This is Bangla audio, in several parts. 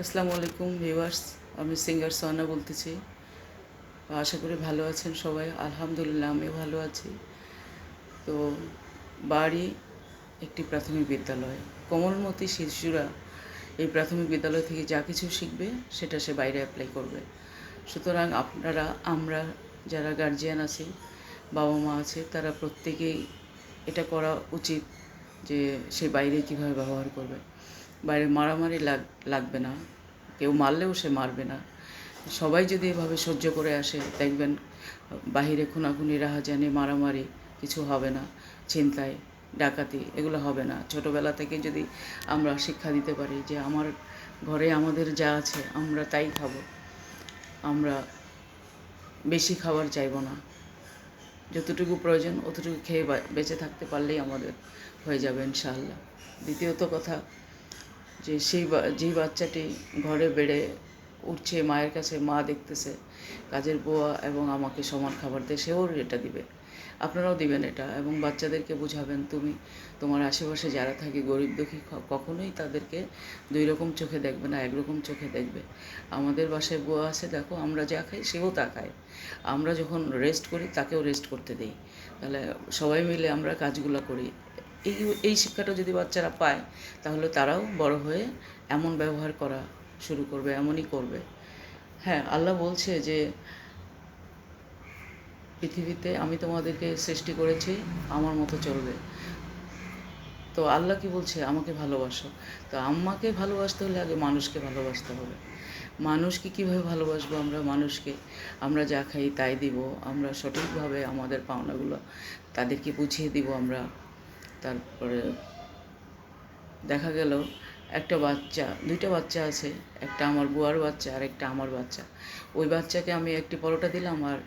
আসসালামু আলাইকুম ভিউয়ার্স, আমি সিঙ্গার সোহানা বলতেছি। আশা করি ভালো আছেন সবাই। আলহামদুলিল্লাহ, আমি ভালো আছি। তো বাড়ি একটি প্রাথমিক বিদ্যালয়। কোমলমতি শিশুরা এই প্রাথমিক বিদ্যালয় থেকে যা কিছু শিখবে, সেটা সে বাইরে অ্যাপ্লাই করবে। সুতরাং আপনারা, আমরা যারা গার্জিয়ান আছি বাবা মা আছে, তারা প্রত্যেকেই এটা করা উচিত যে সে বাইরে কীভাবে ব্যবহার করবে। বাইরে মারামারি লাগ, লাগবে না। কেউ মারলেও সে মারবে না। সবাই যদি এভাবে সহ্য করে আসে, দেখবেন বাহিরে খুনাখুনি, রাহাজানি, মারামারি কিছু হবে না। ছিনতাই, ডাকাতি, এগুলো হবে না। ছোটোবেলা থেকে যদি আমরা শিক্ষা দিতে পারি যে আমার ঘরে আমাদের যা আছে, আমরা তাই খাব। আমরা বেশি খাবার চাইব না। যতটুকু প্রয়োজন, অতটুকু খেয়ে বেঁচে থাকতে পারলেই আমাদের হয়ে যাবে ইনশাআল্লাহ। দ্বিতীয়ত কথা যে সেই যেই বাচ্চাটি ঘরে বেড়ে উঠছে, মায়ের কাছে মা দেখতেছে, কাজের বুয়া এবং আমাকে সমান খাবার দেয়, সেও এটা দিবে। আপনারাও দিবেন এটা এবং বাচ্চাদেরকে বুঝাবেন তুমি, তোমার আশেপাশে যারা থাকে, গরিব দুঃখী কখনোই তাদেরকে দুই রকম চোখে দেখবে না একরকম চোখে দেখবে। আমাদের বাসায় বুয়া আছে, দেখো, আমরা যা খাই, সেও তা খায়। আমরা যখন রেস্ট করি, তাকেও রেস্ট করতে দিই। তাহলে সবাই মিলে আমরা কাজগুলো করি। এই এই শিক্ষাটা যদি বাচ্চারা পায়, তাহলে তারাও বড় হয়ে এমন ব্যবহার করা শুরু করবে, এমনই করবে। হ্যাঁ আল্লাহ বলছে যে, পৃথিবীতে আমি তোমাদেরকে সৃষ্টি করেছি, আমার মতো চলবে। তো আল্লাহ কি বলছে? আমাকে ভালোবাসো। তো আম্মাকে ভালোবাসতে হলে আগে মানুষকে ভালোবাসতে হবে। মানুষকে কীভাবে ভালোবাসবো আমরা? মানুষকে আমরা যা খাই তাই দিব, আমরা সঠিকভাবে আমাদের পাওনাগুলো তাদেরকে বুঝিয়ে দিব আমরা। তারপরে দেখা গেল একটা বাচ্চা, দুইটা বাচ্চা আছে, একটা আমার বুয়ার বাচ্চা আর একটা আমার বাচ্চা। ওই বাচ্চাকে আমি একটি পরোটা দিলাম আর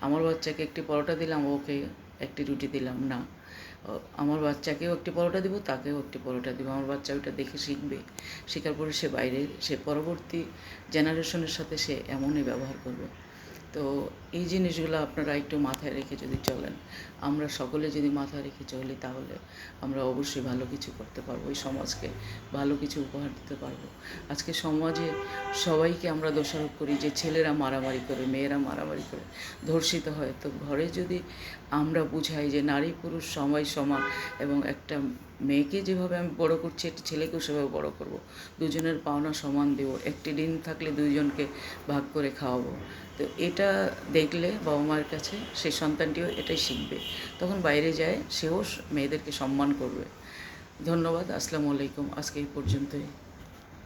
আমার বাচ্চাকে একটি পরোটা দিলাম, ওকে একটি রুটি দিলাম। না আমার বাচ্চাকেও একটি পরোটা দিব, তাকেও একটি পরোটা দিব। আমার বাচ্চা ওইটা দেখে শিখবে। শেখার পরে সে বাইরে, সে পরবর্তী জেনারেশনের সাথে সে এমনই ব্যবহার করবে। তো এই জিনিসগুলো আপনারা একটু মাথায় রেখে যদি চলেন, আমরা সকলে যদি মাথায় রেখে চলি তাহলে আমরা অবশ্যই ভালো কিছু করতে পারব, এই সমাজকে ভালো কিছু উপহার দিতে পারব। আজকে সমাজে সবাইকে আমরা দোষারোপ করি যে ছেলেরা মারামারি করে, মেয়েরা মারামারি করে, ধর্ষিত হয়। তো ঘরে যদি আমরা বুঝাই যে নারী পুরুষ সময় সমান এবং একটা মেয়েকে যেভাবে আমি বড় করছি, একটি ছেলেকেও সেভাবে বড় করব। দুজনের পাওনা সমান দেব। একটি দিন থাকলে দুইজনকে ভাগ করে খাওয়াবো। তো এটা দেখলে বাবা মার কাছে, সেই সন্তানটিও এটাই শিখবে। তখন বাইরে যায়, সেও মেয়েদেরকে সম্মান করবে। ধন্যবাদ, আসসালামু আলাইকুম। আজকে এই পর্যন্তই।